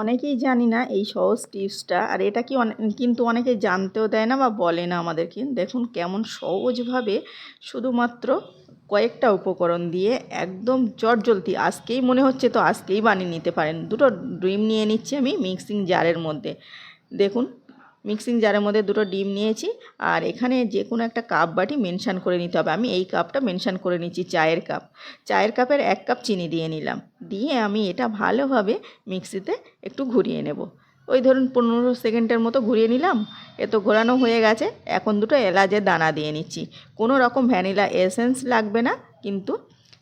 অনেকেই জানি না এই সহজ টিপসটা, আর এটা কি কিন্তু অনেকে জানতেও দেয় না বা বলে না আমাদেরকে। দেখুন কেমন সহজভাবে শুধুমাত্র কয়েকটা উপকরণ দিয়ে একদম চটজলতি আজকেই মনে হচ্ছে তো আজকেই বানিয়ে নিতে পারেন। দুটো ডিম নিয়ে নিচ্ছি আমি মিক্সিং জারের মধ্যে। দেখুন মিক্সিং জারের মধ্যে দুটো ডিম নিয়েছি আর এখানে যে কোনো একটা কাপ বাটি মেনশান করে নিতে হবে। আমি এই কাপটা মেনশান করে নিচ্ছি চায়ের কাপ। চায়ের কাপের এক কাপ চিনি দিয়ে নিলাম। দিয়ে আমি এটা ভালোভাবে মিক্সিতে একটু ঘুরিয়ে নেব। ওই ধরুন পনেরো সেকেন্ডের মতো ঘুরিয়ে নিলাম। এ তো ঘোরানো হয়ে গেছে। এখন দুটো এলাচের দানা দিয়ে নিচ্ছি। কোনো রকম ভ্যানিলা এসেন্স লাগবে না, কিন্তু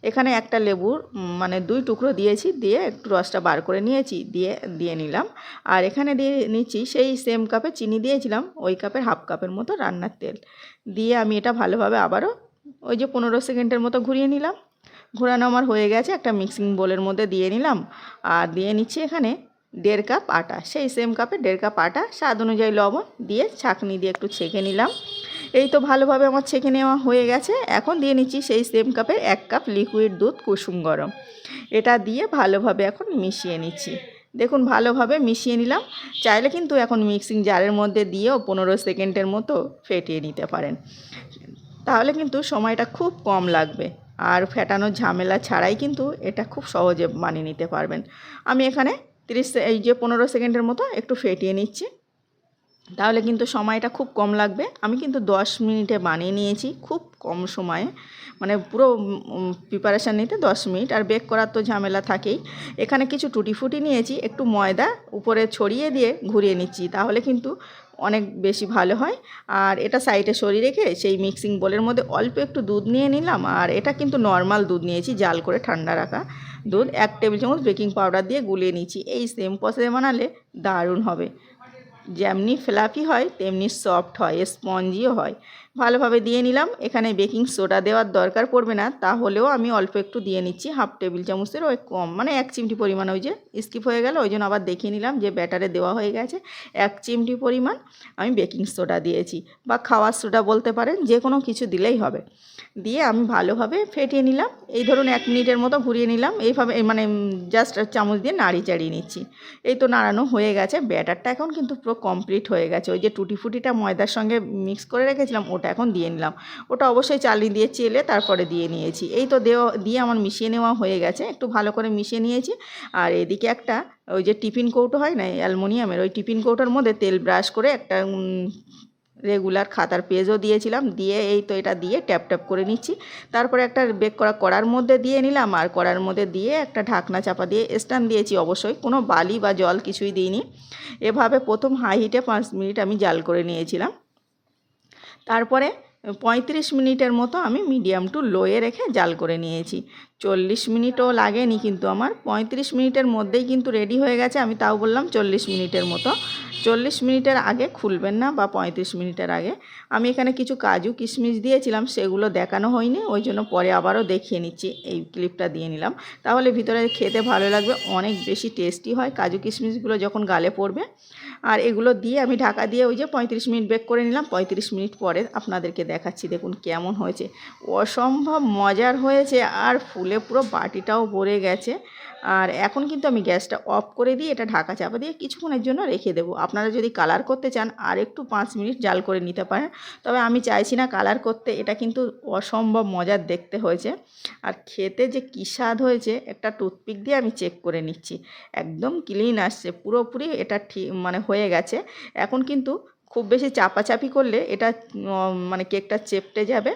এখানে একটা লেবুর মানে দুই টুকরো দিয়েছি, দিয়ে একটু রসটা বার করে নিয়েছি, দিয়ে দিয়ে নিলাম। আর এখানে দিয়ে নিচ্ছি সেই সেম কাপে চিনি দিয়েছিলাম, ওই কাপের হাফ কাপের মতো রান্নার তেল। দিয়ে আমি এটা ভালোভাবে আবারও ওই যে পনেরো সেকেন্ডের মতো ঘুরিয়ে নিলাম। ঘোরানো আমার হয়ে গেছে, একটা মিক্সিং বোলের মধ্যে দিয়ে নিলাম। আর দিয়ে নিচ্ছি এখানে দেড় কাপ আটা। সেই সেম কাপে দেড় কাপ আটা, স্বাদ অনুযায়ী লবণ দিয়ে ছাঁকনি দিয়ে একটু ছেঁকে নিলাম। এই তো ভালোভাবে আমার ছেঁকে নেওয়া হয়ে গেছে। এখন দিয়ে নিচ্ছি সেই সেম কাপের এক কাপ লিকুইড দুধ, কুসুম গরম। এটা দিয়ে ভালোভাবে এখন মিশিয়ে নিচ্ছি। দেখুন, ভালোভাবে মিশিয়ে নিলাম। চাইলে কিন্তু এখন মিক্সিং জারের মধ্যে দিয়েও পনেরো সেকেন্ডের মতো ফেটিয়ে নিতে পারেন। তাহলে কিন্তু সময়টা খুব কম লাগবে। আর ফেটানোর ঝামেলা ছাড়াই কিন্তু এটা খুব সহজে মানিয়ে নিতে পারবেন। আমি এখানে তিরিশ, এই যে পনেরো সেকেন্ডের মতো একটু ফেটিয়ে নিচ্ছি। তাহলে কিন্তু সময়টা খুব কম লাগবে। আমি কিন্তু দশ মিনিটে বানিয়ে নিয়েছি খুব কম সময়ে। মানে পুরো প্রিপারেশান নিতে দশ মিনিট। আর বেক করার তো ঝামেলা থাকেই। এখানে কিছু টুটি ফুটি নিয়েছি, একটু ময়দা উপরে ছড়িয়ে দিয়ে ঘুরিয়ে নিচ্ছি, তাহলে কিন্তু অনেক বেশি ভালো হয়। আর এটা সাইডে সরিয়ে রেখে সেই মিক্সিং বোলের মধ্যে অল্প একটু দুধ নিয়ে নিলাম। আর এটা কিন্তু নর্মাল দুধ নিয়েছি, জাল করে ঠান্ডা রাখা দুধ। এক টেবিল চামচ বেকিং পাউডার দিয়ে গুলিয়ে নিচ্ছি। এই সেম প্রসেসে বানালে দারুণ হবে। যেমনি ফ্লাফি হয় তেমনি সফট হয় স্পঞ্জিও হয় ভালোভাবে দিয়ে নিলাম। এখানে বেকিং সোডা দেওয়ার দরকার পড়বে না, তাহলেও আমি অল্প একটু দিয়ে নিচ্ছি। হাফ টেবিল চামচের ওই কম। মানে এক চিমটি পরিমাণ ওই যে স্কিপ হয়ে গেল, ওই জন্য আবার দেখিয়ে নিলাম যে ব্যাটারে দেওয়া হয়ে গেছে। এক চিমটি পরিমাণ আমি বেকিং সোডা দিয়েছি বা খাওয়ার সোডা বলতে পারেন, যে কোনো কিছু দিলেই হবে। দিয়ে আমি ভালোভাবে ফেটিয়ে নিলাম। এই ধরুন এক মিনিটের মতো ঘুরিয়ে নিলাম। এইভাবে মানে জাস্ট চামচ দিয়ে নাড়ি চাড়িয়ে নিচ্ছি। এই তো নাড়ানো হয়ে গেছে। ব্যাটারটা এখন কিন্তু পুরো কমপ্লিট হয়ে গেছে। ওই যে টুটি ফুটিটা ময়দার সঙ্গে মিক্স করে রেখেছিলাম ওটা এখন দিয়ে নিলাম। ওটা অবশ্যই চালিয়ে দিয়ে চেলে তারপরে দিয়ে নিয়েছি। এই তো দেওয়া, দিয়ে আমার মিশিয়ে নেওয়া হয়ে গেছে। একটু ভালো করে মিশিয়ে নিয়েছি। আর এদিকে একটা ওই যে টিফিন কৌটো হয় না অ্যালমোনিয়ামের, ওই টিফিন কৌটোর মধ্যে তেল ব্রাশ করে একটা রেগুলার খাতার পেজও দিয়েছিলাম। দিয়ে এই তো এটা দিয়ে ট্যাপ ট্যাপ করে নিচ্ছি। তারপরে একটা বেক করা কড়ার মধ্যে দিয়ে নিলাম। আর কড়ার মধ্যে দিয়ে একটা ঢাকনা চাপা দিয়ে স্ট্যান্ড দিয়েছি অবশ্যই। কোনো বালি বা জল কিছুই দিইনি। এভাবে প্রথম হাই হিটে পাঁচ মিনিট আমি জাল করে নিয়েছিলাম। তারপরে পঁয়ত্রিশ মিনিটের মতো আমি মিডিয়াম টু লোয়ে রেখে জাল করে নিয়েছি। চল্লিশ মিনিটও লাগেনি কিন্তু আমার। পঁয়ত্রিশ মিনিটের মধ্যেই কিন্তু রেডি হয়ে গেছে। আমি তাও বললাম চল্লিশ মিনিটের মতো। চল্লিশ মিনিটের আগে খুলবেন না বা পঁয়ত্রিশ মিনিটের আগে। আমি এখানে কিছু কাজু কিশমিশ দিয়েছিলাম, সেগুলো দেখানো হয়নি। ওই জন্য পরে আবারও দেখিয়ে নিচ্ছি। এই ক্লিপটা দিয়ে নিলাম। তাহলে ভিতরে খেতে ভালো লাগবে, অনেক বেশি টেস্টি হয়। কাজু কিশমিশগুলো যখন গালে পড়বে আর এগুলো দিয়ে আমি ঢাকা দিয়ে ওই যে পঁয়ত্রিশ মিনিট বেক করে নিলাম। পঁয়ত্রিশ মিনিট পরে আপনাদেরকে দেখাচ্ছি, দেখুন কেমন হয়েছে। অসম্ভব মজার হয়েছে আর ফুলে পুরো বাটিটাও ভরে গেছে। আর এখন কিন্তু আমি গ্যাসটা অফ করে দিয়ে এটা ঢাকা চাপা দিয়ে কিছুক্ষণের জন্য রেখে দেবো। আপনারা যদি কালার করতে চান, আর একটু পাঁচ মিনিট জাল করে নিতে পারেন। তবে আমি চাইছি না কালার করতে, এটা কিন্তু অসম্ভব মজার দেখতে হয়েছে। আর খেতে যে কী স্বাদ হয়েছে, একটা টুথপিক দিয়ে আমি চেক করে নিচ্ছি। একদম ক্লিন আসছে, পুরোপুরি এটা ঠিক মানে হয়ে গেছে। এখন কিন্তু খুব বেশি চাপাচাপি করলে এটা মানে কেকটা চেপটে যাবে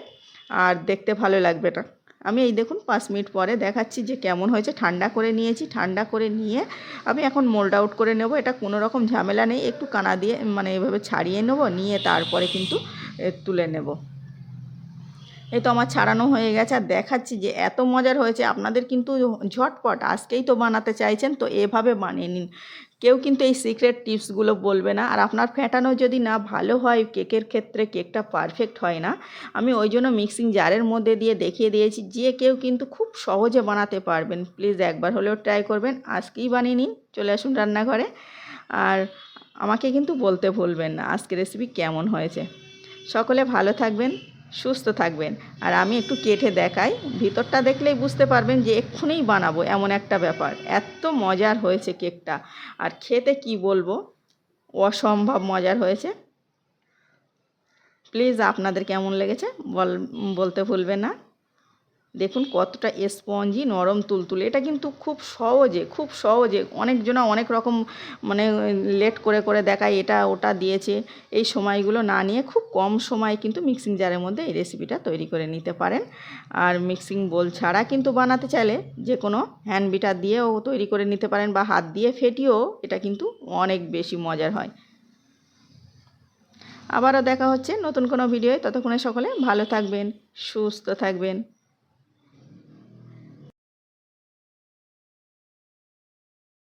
আর দেখতে ভালো লাগবে না। আমি এই দেখুন পাঁচ মিনিট পরে দেখাচ্ছি যে কেমন হয়েছে। ঠান্ডা করে নিয়েছি, ঠান্ডা করে নিয়ে আমি এখন মোল্ড আউট করে নেব। এটা কোনো রকম ঝামেলা নেই। একটু কানা দিয়ে মানে এভাবে ছাড়িয়ে নেব, নিয়ে তারপরে কিন্তু তুলে নেব। এই তো আমার ছাড়ানো হয়ে গেছে, আর দেখাচ্ছি যে এত মজার হয়েছে। আপনাদের কিন্তু ঝটপট আজকেই তো বানাতে চাইছেন, তো এভাবে বানিয়ে নিন। কেউ কিন্তু এই সিক্রেট টিপসগুলো বলবে না। আর আপনার ফ্যাটানো যদি না ভালো হয়, কেকের ক্ষেত্রে কেকটা পারফেক্ট হয় না। আমি ওই জন্য মিক্সিং জারের মধ্যে দিয়ে দেখিয়ে দিয়েছি, যে কেউ কিন্তু খুব সহজে বানাতে পারবেন। প্লিজ একবার হলেও ট্রাই করবেন। আজকেই বানিয়ে নিন, চলে আসুন রান্নাঘরে। আর আমাকে কিন্তু বলতে ভুলবেন না আজকে রেসিপি কেমন হয়েছে। সকলে ভালো থাকবেন। সুস্থ থাকবেন। আর আমি একটু কেটে দেখাই, ভিতরটা দেখলেই বুঝতে পারবেন যে এক্ষুনিই বানাবো এমন একটা ব্যাপার। এত মজার হয়েছে কেকটা। আর খেতে কি বলব? অসম্ভব মজার হয়েছে। প্লিজ আপনাদের কেমন লেগেছে বল বলতে ভুলবেন না। দেখুন কতটা স্পঞ্জি, নরম তুলতুলে। এটা কিন্তু খুব সহজে খুব সহজে অনেকজনা অনেক রকম মানে লেট করে করে দেখায়, এটা ওটা দিয়েছে। এই সময়গুলো না নিয়ে খুব কম সময়ে কিন্তু মিক্সিং জারের মধ্যে এই রেসিপিটা তৈরি করে নিতে পারেন। আর মিক্সিং বোল ছাড়া কিন্তু বানাতে চাইলে যে কোনো হ্যান্ড বিটার দিয়েও তৈরি করে নিতে পারেন বা হাত দিয়ে ফেটিয়েও এটা কিন্তু অনেক বেশি মজার হয়। আবারও দেখা হচ্ছে নতুন কোনো ভিডিওয় ততক্ষণে সকলে ভালো থাকবেন, সুস্থ থাকবেন।